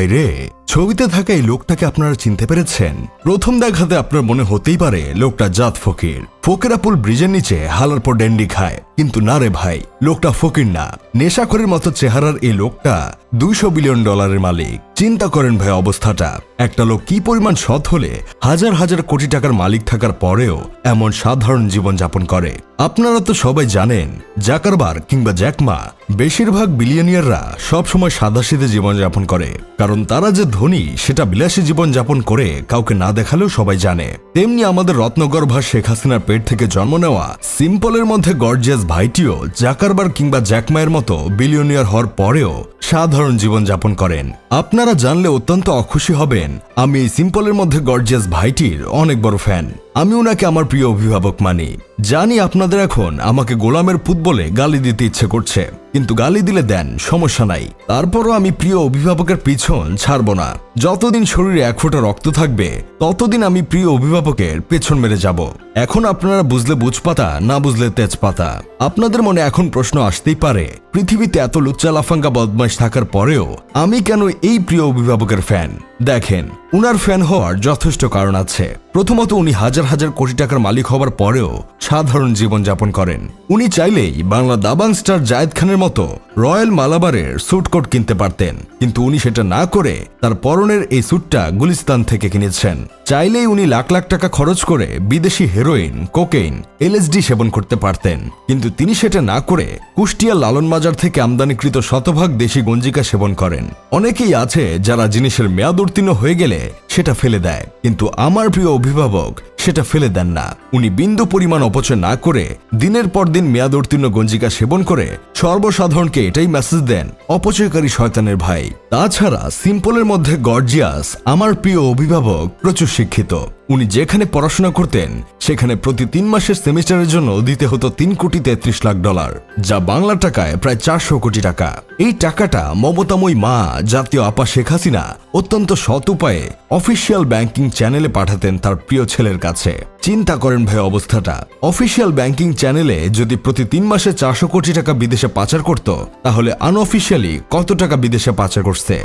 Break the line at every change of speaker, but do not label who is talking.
ভাই রে ছবিতে থাকা এই লোকটাকে আপনারা চিনতে পেরেছেন? প্রথম দেখাতে আপনার মনে হতেই পারে লোকটা জাত ফকির। ফকিরাপুল ব্রিজের নিচে হালার পর ডেন্ডি খায়। কিন্তু না রে ভাই, লোকটা ফকির না। নেশাখরের মতো চেহারার এই লোকটা দুইশো বিলিয়ন ডলারের মালিক। চিন্তা করেন ভাই অবস্থাটা। একটা লোক কি পরিমাণ সৎ হলে হাজার হাজার কোটি টাকার মালিক থাকার পরেও এমন সাধারণ জীবন যাপন করে। আপনারা তো সবাই জানেন জাকারবার কিংবা জ্যাকমা বেশিরভাগ বিলিয়নিয়াররা সবসময় সাদাসিধে জীবনযাপন করে। কারণ তারা যে ধনী, সেটা বিলাসী জীবনযাপন করে কাউকে না দেখালেও সবাই জানে। তেমনি আমাদের রত্নগর্ভা শেখ হাসিনার থেকে জন্ম নেওয়া সিম্পলের মধ্যে গর্জিয়াস ভাইটিও জাকারবার কিংবা জ্যাকমায়ের মতো বিলিয়নিয়ার হওয়ার পরেও সাধারণ জীবন যাপন করেন। আপনারা জানলে অত্যন্ত অখুশি হবেন। আমি এই সিম্পলের মধ্যে গর্জিয়াস ভাইটির অনেক বড় ফ্যান। আমি ওনাকে আমার প্রিয় অভিভাবক মানি। জানি আপনাদের এখন আমাকে গোলামের পুত বলে গালি দিতে ইচ্ছে করছে। কিন্তু গালি দিলে দেন, সমস্যা নাই। তারপরও আমি প্রিয় অভিভাবকের পিছন ছাড়ব না। যতদিন শরীরে এক ফোঁটা রক্ত থাকবে, ততদিন আমি প্রিয় অভিভাবকের পেছন মেরে যাব। এখন আপনারা বুঝলে বুঝপাতা, না বুঝলে তেজপাতা। আপনাদের মনে এখন প্রশ্ন আসতেই পারে, পৃথিবীতে এত লুচ্চা লাফাঙ্গা বদমাইশ থাকার পরেও আমি কেন এই প্রিয় অভিভাবকের ফ্যান দেখেন, উনার ফ্যান হওয়ার যথেষ্ট কারণ আছে। প্রথমত উনি হাজার হাজার কোটি টাকার মালিক হবার পরেও সাধারণ জীবনযাপন করেন। উনি চাইলেই বাংলা দাবাং স্টার জায়েদ খানের মতো রয়্যাল মালাবারের স্যুটকোট কিনতে পারতেন, কিন্তু উনি সেটা না করে তার পরনের এই স্যুটটা গুলিস্তান থেকে কিনেছেন। চাইলেই উনি লাখ লাখ টাকা খরচ করে বিদেশি হেরোইন, কোকেইন, এলএসডি সেবন করতে পারতেন। কিন্তু তিনি সেটা না করে কুষ্টিয়া লালন বাজার থেকে আমদানিকৃত শতভাগ দেশি গঞ্জিকা সেবন করেন। অনেকেই আছে যারা জিনিসের মেয়াদ উত্তীর্ণ হয়ে গেলে সেটা ফেলে দেয়। কিন্তু আমার প্রিয় অভিভাবক সেটা ফেলে দেন না। উনি বিন্দু পরিমাণ অপচয় না করে দিনের পর দিন মেয়াদ উত্তীর্ণ গঞ্জিকা সেবন করে সর্বসাধারণকে এটাই মেসেজ দেন, অপচয়কারী শয়তানের ভাই। তাছাড়া সিম্পলের মধ্যে গর্জিয়াস, আমার প্রিয় অভিভাবক, প্রচুর শিক্ষিত। উনি যেখানে পড়াশোনা করতেন, সেখানে প্রতি তিন মাসের সেমিস্টারের জন্য দিতে হতো তিন কোটি তেত্রিশ লাখ ডলার, যা বাংলা টাকায় প্রায় চারশো কোটি টাকা। এই টাকাটা মমতাময়ী মা, জাতীয় আপা শেখ হাসিনা, অত্যন্ত সৎ উপায়ে অফিসিয়াল ব্যাংকিং চ্যানেলে পাঠাতেন তার প্রিয় ছেলের কাছে। চিন্তা করেন ভাই অবস্থাটা। অফিসিয়াল ব্যাংকিং চ্যানেলে যদি প্রতি তিন মাসে চারশো কোটি টাকা বিদেশে পাচার করত, তাহলে আনঅফিসিয়ালি কত টাকা বিদেশে পাচার করছে?